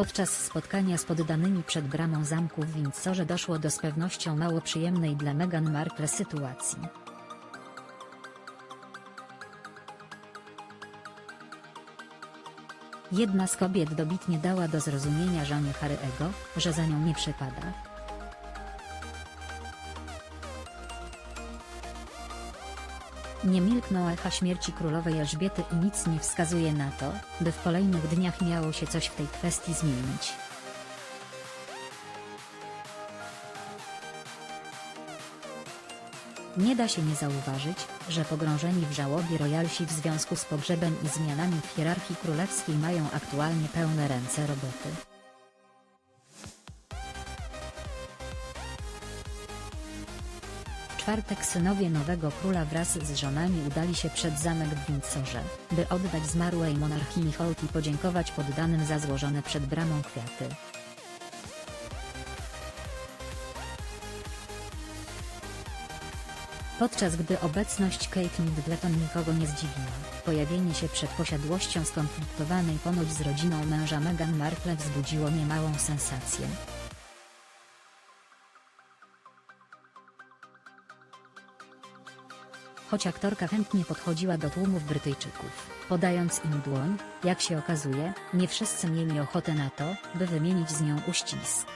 Podczas spotkania z poddanymi przed bramą zamku w Windsorze doszło do z pewnością mało przyjemnej dla Meghan Markle sytuacji. Jedna z kobiet dobitnie dała do zrozumienia żonie Harry'ego, że za nią nie przepada. Nie milkną echa śmierci królowej Elżbiety i nic nie wskazuje na to, by w kolejnych dniach miało się coś w tej kwestii zmienić. Nie da się nie zauważyć, że pogrążeni w żałobie royalsi w związku z pogrzebem i zmianami w hierarchii królewskiej mają aktualnie pełne ręce roboty. Czwartek synowie nowego króla wraz z żonami udali się przed zamek w Windsorze, by oddać zmarłej monarchini hołd i podziękować poddanym za złożone przed bramą kwiaty. Podczas gdy obecność Kate Middleton nikogo nie zdziwiła, pojawienie się przed posiadłością skonfliktowanej ponoć z rodziną męża Meghan Markle wzbudziło niemałą sensację. Choć aktorka chętnie podchodziła do tłumów Brytyjczyków, podając im dłoń, jak się okazuje, nie wszyscy mieli ochotę na to, by wymienić z nią uścisk.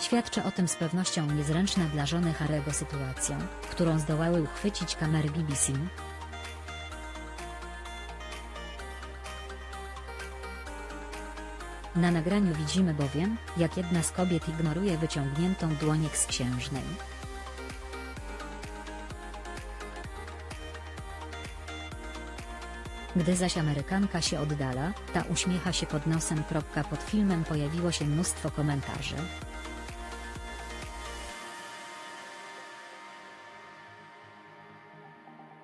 Świadczy o tym z pewnością niezręczna dla żony Harego sytuacja, którą zdołały uchwycić kamery BBC. Na nagraniu widzimy bowiem, jak jedna z kobiet ignoruje wyciągniętą dłoń eks-księżnej. Gdy zaś Amerykanka się oddala, ta uśmiecha się pod nosem. Pod filmem pojawiło się mnóstwo komentarzy.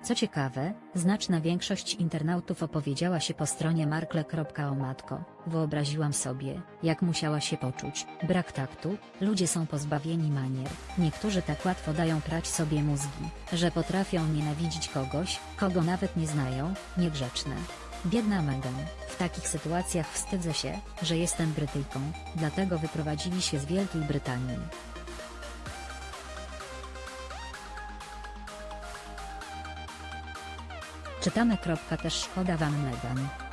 Co ciekawe, znaczna większość internautów opowiedziała się po stronie Markle. O matko, wyobraziłam sobie, jak musiała się poczuć, brak taktu, ludzie są pozbawieni manier, niektórzy tak łatwo dają prać sobie mózgi, że potrafią nienawidzić kogoś, kogo nawet nie znają, niegrzeczne. Biedna Meghan, w takich sytuacjach wstydzę się, że jestem Brytyjką, dlatego wyprowadzili się z Wielkiej Brytanii. Czytamy. Też szkoda wam Meghan.